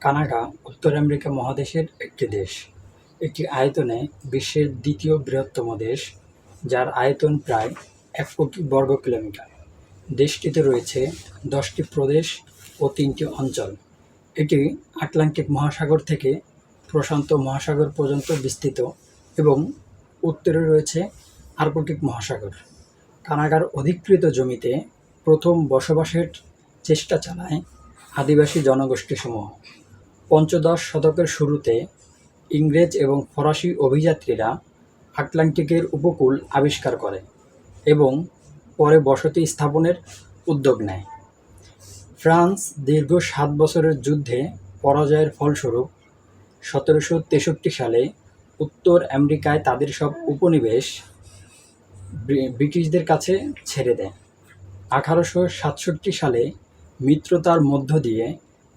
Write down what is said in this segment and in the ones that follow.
Canada, উত্তর America মহাদেশের একটি দেশ। এটি আয়তনে বিশ্বের দ্বিতীয় বৃহত্তম দেশ, যার আয়তন প্রায় এক কোটি বর্গ কিলোমিটার। দেশটিতে রয়েছে দশটি প্রদেশ ও তিনটি অঞ্চল। এটি আটলান্টিক মহাসাগর থেকে প্রশান্ত মহাসাগর পর্যন্ত বিস্তৃত এবং উত্তরে রয়েছে আর্কটিক মহাসাগর। কানাডার অধিকৃত জমিতে প্রথম বসবাসের চেষ্টা চালায় আদিবাসী জনগোষ্ঠীসমূহ। পঞ্চদশ শতকের শুরুতে ইংরেজ এবং ফরাসি অভিযাত্রীরা আটলান্টিকের উপকূল আবিষ্কার করে এবং পরে বসতি স্থাপনের উদ্যোগ নেয়। ফ্রান্স দীর্ঘ সাত বছরের যুদ্ধে পরাজয়ের ফলস্বরূপ সতেরোশো তেষট্টি সালে উত্তর আমেরিকায় তাদের সব উপনিবেশ ব্রিটিশদের কাছে ছেড়ে দেয়। আঠারোশো সাতষট্টি সালে মিত্রতার মধ্য দিয়ে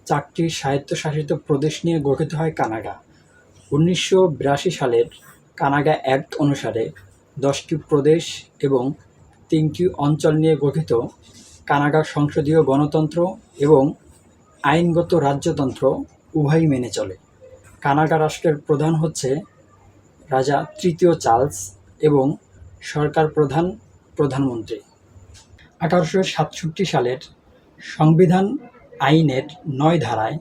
চারটি স্বায়ত্তশাসিত প্রদেশ নিয়ে গঠিত হয় কানাডা উনিশশো বিরাশি সালের কানাডা অ্যাক্ট অনুসারে দশটি প্রদেশ এবং তিনটি অঞ্চল নিয়ে গঠিত কানাডা সংসদীয় গণতন্ত্র এবং আইনগত রাজ্যতন্ত্র উভয়ই মেনে চলে। কানাডা রাষ্ট্রের প্রধান হচ্ছে রাজা তৃতীয় চার্লস এবং সরকার প্রধান প্রধানমন্ত্রী। আঠারোশো সাতষট্টি সালের সংবিধান আইনের নয় ধারায়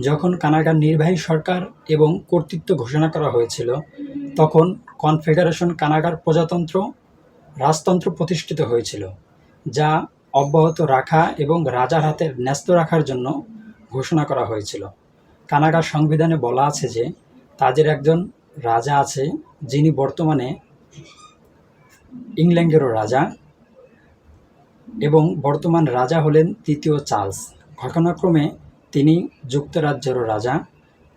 যখন কানাডার নির্বাহী সরকার এবং কর্তৃত্ব ঘোষণা করা হয়েছিল, তখন কনফেডারেশন কানাডার প্রজাতন্ত্র রাজতন্ত্র প্রতিষ্ঠিত হয়েছিল, যা অব্যাহত রাখা এবং রাজার হাতে ন্যস্ত রাখার জন্য ঘোষণা করা হয়েছিল। কানাডার সংবিধানে বলা আছে যে, তাদের একজন রাজা আছে যিনি বর্তমানে ইংল্যান্ডেরও রাজা। এবং বর্তমান রাজা হলেন তৃতীয় চার্লস। ঘটনাক্রমে তিনি যুক্তরাজ্যেরও রাজা,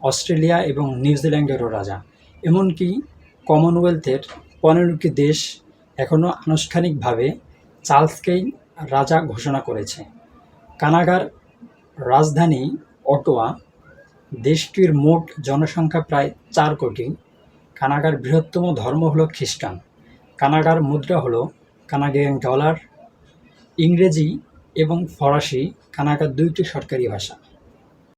অস্ট্রেলিয়া এবং নিউজিল্যান্ডেরও রাজা। এমনকি কমনওয়েলথের পনেরোটি দেশ এখনও আনুষ্ঠানিকভাবে চার্লসকেই রাজা ঘোষণা করেছে। কানাডার রাজধানী অটোয়া, দেশটির মোট জনসংখ্যা প্রায় চার কোটি। কানাডার বৃহত্তম ধর্ম হলো খ্রিস্টান। কানাডার মুদ্রা হলো কানাডিয়ান ডলার ইংরেজি এবং ফরাসি কানাডার দুইটি সরকারি ভাষা।